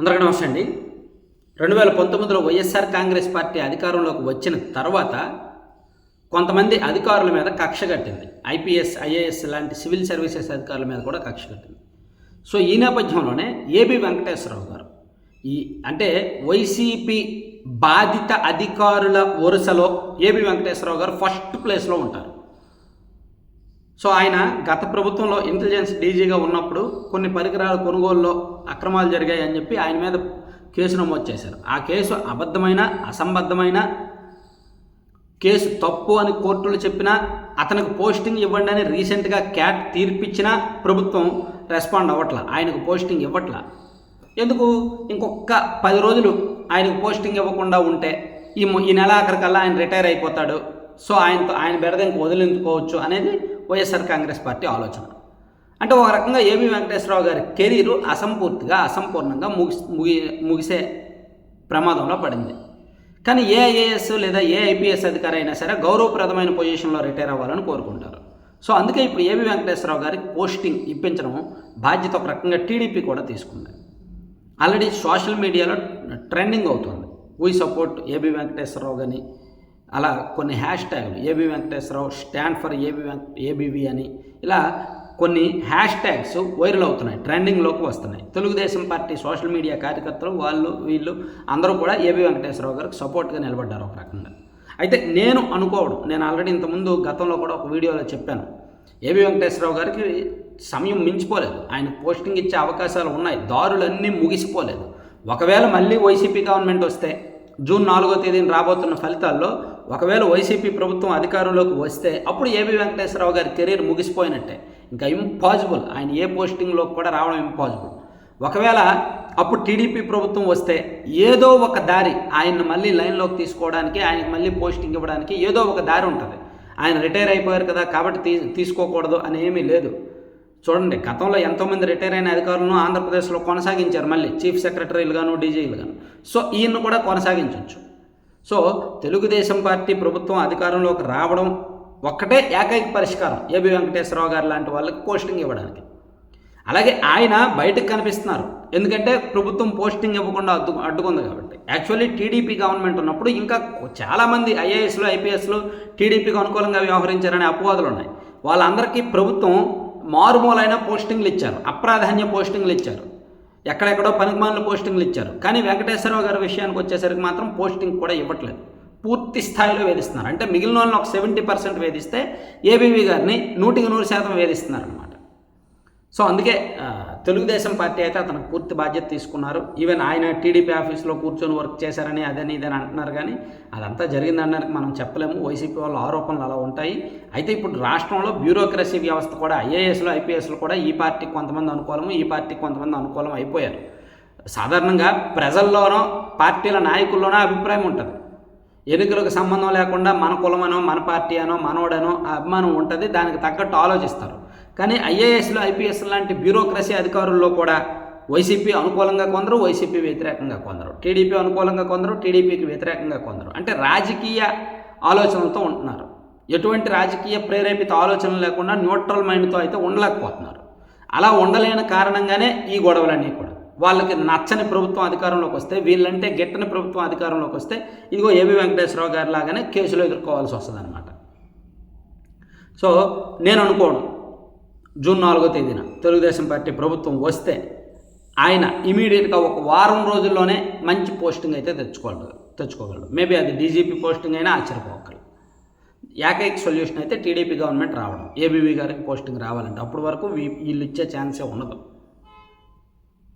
అందరికీ నమస్తే అండి. రెండు వేల పంతొమ్మిదిలో వైఎస్ఆర్ కాంగ్రెస్ పార్టీ అధికారంలోకి వచ్చిన తర్వాత కొంతమంది అధికారుల మీద కక్ష కట్టింది. ఐపీఎస్ ఐఏఎస్ లాంటి సివిల్ సర్వీసెస్ అధికారుల మీద కూడా కక్ష కట్టింది. సో ఈ నేపథ్యంలోనే ఏబి వెంకటేశ్వరరావు గారు ఈ అంటే వైసీపీ బాధిత అధికారుల వరుసలో ఏబి వెంకటేశ్వరరావు గారు ఫస్ట్ ప్లేస్లో ఉంటారు. సో ఆయన గత ప్రభుత్వంలో ఇంటెలిజెన్స్ డీజీగా ఉన్నప్పుడు కొన్ని పరికరాల కొనుగోలులో అక్రమాలు జరిగాయి అని చెప్పి ఆయన మీద కేసు నమోదు చేశారు. ఆ కేసు అబద్ధమైన అసంబద్ధమైన కేసు తప్పు అని కోర్టులు చెప్పినా అతనికి పోస్టింగ్ ఇవ్వండి అని రీసెంట్గా క్యాట్ తీర్పిచ్చినా ప్రభుత్వం రెస్పాండ్ అవ్వట్ల ఆయనకు పోస్టింగ్ ఇవ్వట్ల. ఎందుకు? ఇంకొక పది రోజులు ఆయనకు పోస్టింగ్ ఇవ్వకుండా ఉంటే ఈ మొ- ఈ నెల అక్కడికల్లా ఆయన రిటైర్ అయిపోతాడు. సో ఆయనతో ఆయన బెడద ఇంక వదిలించుకోవచ్చు అనేది వైఎస్ఆర్ కాంగ్రెస్ పార్టీ ఆలోచన. అంటే ఒక రకంగా ఏబి వెంకటేశ్వరరావు గారి కెరీరు అసంపూర్తిగా అసంపూర్ణంగా ముగిసి ముగి ముగిసే ప్రమాదంలో పడింది. కానీ ఏ ఐఏఎస్ లేదా ఏ ఐపీఎస్ అధికారి అయినా సరే గౌరవప్రదమైన పొజిషన్లో రిటైర్ అవ్వాలని కోరుకుంటారు. సో అందుకే ఇప్పుడు ఏబి వెంకటేశ్వరరావు గారికి పోస్టింగ్ ఇప్పించడం బాధ్యత ఒక రకంగా టీడీపీ కూడా తీసుకుంది. ఆల్రెడీ సోషల్ మీడియాలో ట్రెండింగ్ అవుతుంది. వీ సపోర్ట్ ఏబి వెంకటేశ్వరరావు కానీ అలా కొన్ని హ్యాష్ ట్యాగ్లు AB Venkateswara Rao stand for AB వెంక ఏబీవీ అని ఇలా కొన్ని హ్యాష్ ట్యాగ్స్ వైరల్ అవుతున్నాయి ట్రెండింగ్లోకి వస్తున్నాయి. తెలుగుదేశం పార్టీ సోషల్ మీడియా కార్యకర్తలు వాళ్ళు వీళ్ళు అందరూ కూడా ఏబి వెంకటేశ్వరరావు గారికి సపోర్ట్గా నిలబడ్డారు ఒక రకంగా. అయితే నేను అనుకోవడం నేను ఆల్రెడీ ఇంతకుముందు గతంలో కూడా ఒక వీడియోలో చెప్పాను. ఏబి వెంకటేశ్వరరావు గారికి సమయం మించిపోలేదు. ఆయన పోస్టింగ్ ఇచ్చే అవకాశాలు ఉన్నాయి. దారులన్నీ ముగిసిపోలేదు. ఒకవేళ మళ్ళీ వైసీపీ గవర్నమెంట్ వస్తే జూన్ నాలుగో తేదీన రాబోతున్న ఫలితాల్లో ఒకవేళ వైసీపీ ప్రభుత్వం అధికారంలోకి వస్తే అప్పుడు ఏబి వెంకటేశ్వరరావు గారి కెరీర్ ముగిసిపోయినట్టే. ఇంకా ఇంపాసిబుల్ ఆయన ఏ పోస్టింగ్లోకి కూడా రావడం ఇంపాసిబుల్ ఒకవేళ అప్పుడు టీడీపీ ప్రభుత్వం వస్తే ఏదో ఒక దారి ఆయన్ని మళ్ళీ లైన్లోకి తీసుకోవడానికి ఆయనకి మళ్ళీ పోస్టింగ్ ఇవ్వడానికి ఏదో ఒక దారి ఉంటుంది. ఆయన రిటైర్ అయిపోయారు కదా కాబట్టి తీ తీసుకోకూడదు అని ఏమీ లేదు. చూడండి గతంలో ఎంతోమంది రిటైర్ అయిన అధికారులను ఆంధ్రప్రదేశ్లో కొనసాగించారు మళ్ళీ చీఫ్ సెక్రటరీలు గాను సో ఈయన్ని కూడా కొనసాగించవచ్చు సో తెలుగుదేశం పార్టీ ప్రభుత్వం అధికారంలోకి రావడం ఒక్కటే ఏకైక పరిష్కారం ఏబి వెంకటేశ్వరరావు గారు లాంటి వాళ్ళకి పోస్టింగ్ ఇవ్వడానికి. అలాగే ఆయన బయటకు కనిపిస్తున్నారు. ఎందుకంటే ప్రభుత్వం పోస్టింగ్ ఇవ్వకుండా అడ్డు అడ్డుకుంది కాబట్టి. యాక్చువల్లీ టీడీపీ గవర్నమెంట్ ఉన్నప్పుడు ఇంకా చాలామంది ఐఏఎస్లు ఐపీఎస్లు టీడీపీకి అనుకూలంగా వ్యవహరించారనే అపవాదులు ఉన్నాయి. వాళ్ళందరికీ ప్రభుత్వం మారుమూలైన పోస్టింగ్లు ఇచ్చారు. అప్రాధాన్య పోస్టింగ్లు ఇచ్చారు. ఎక్కడెక్కడో పనికిమాలిన పోస్టింగ్లు ఇచ్చారు. కానీ వెంకటేశ్వరరావు గారి విషయానికి వచ్చేసరికి మాత్రం పోస్టింగ్ కూడా ఇవ్వట్లేదు. పూర్తి స్థాయిలో వేధిస్తున్నారు. అంటే మిగిలిన వాళ్ళని ఒక సెవెంటీ పర్సెంట్ వేధిస్తే ఏబీవీ గారిని నూటికి నూరు శాతం వేధిస్తున్నారు అనమాట సో అందుకే తెలుగుదేశం పార్టీ అయితే అతను పూర్తి బాధ్యత తీసుకున్నారు. ఈవెన్ ఆయన టీడీపీ ఆఫీస్లో కూర్చొని వర్క్ చేశారని అదని ఇదని అంటున్నారు కానీ అదంతా జరిగిందనడానికి మనం చెప్పలేము. వైసీపీ వాళ్ళ ఆరోపణలు అలా ఉంటాయి. అయితే ఇప్పుడు రాష్ట్రంలో బ్యూరోక్రసీ వ్యవస్థ కూడా ఐఏఎస్లు ఐపీఎస్లు కూడా ఈ పార్టీకి కొంతమంది అనుకూలము ఈ పార్టీకి కొంతమంది అనుకూలం అయిపోయారు. సాధారణంగా ప్రజల్లోనో పార్టీల నాయకుల్లోనో అభిప్రాయం ఉంటుంది. ఎన్నికలకు సంబంధం లేకుండా మన కులమనో మన పార్టీ అనో మనోడనో అభిమానం ఉంటుంది. దానికి తగ్గట్టు ఆలోచిస్తారు. కానీ ఐఏఎస్లు ఐపీఎస్ లాంటి బ్యూరోక్రసీ అధికారుల్లో కూడా వైసీపీ అనుకూలంగా కొందరు వైసీపీ వ్యతిరేకంగా కొందరు. టీడీపీ అనుకూలంగా కొందరు టీడీపీకి వ్యతిరేకంగా కొందరు. అంటే రాజకీయ ఆలోచనలతో ఉంటున్నారు. ఎటువంటి రాజకీయ ప్రేరేపిత ఆలోచన లేకుండా న్యూట్రల్ మైండ్తో అయితే ఉండలేకపోతున్నారు. అలా ఉండలేని కారణంగానే ఈ గొడవలన్నీ కూడా. వాళ్ళకి నచ్చని ప్రభుత్వం అధికారంలోకి వస్తే వీళ్ళంటే గిట్టని ప్రభుత్వం అధికారంలోకి వస్తే ఇదిగో ఏబి వెంకటేశ్వరరావు గారి లాగానే కేసులు ఎదుర్కోవాల్సి వస్తుంది అనమాట సో నేను అనుకోను. జూన్ నాలుగో తేదీన తెలుగుదేశం పార్టీ ప్రభుత్వం వస్తే ఆయన ఇమీడియట్గా ఒక వారం రోజుల్లోనే మంచి పోస్టింగ్ అయితే తెచ్చుకోగలడు తెచ్చుకోగలడు. మేబీ అది డీజీపీ పోస్టింగ్ అయినా ఆశ్చర్యపోకలు ఏకైక సొల్యూషన్ అయితే టీడీపీ గవర్నమెంట్ రావడం. ఏబీవీ గారికి పోస్టింగ్ రావాలంటే అప్పటి వరకు వీళ్ళు ఇచ్చే ఛాన్సే ఉండదు.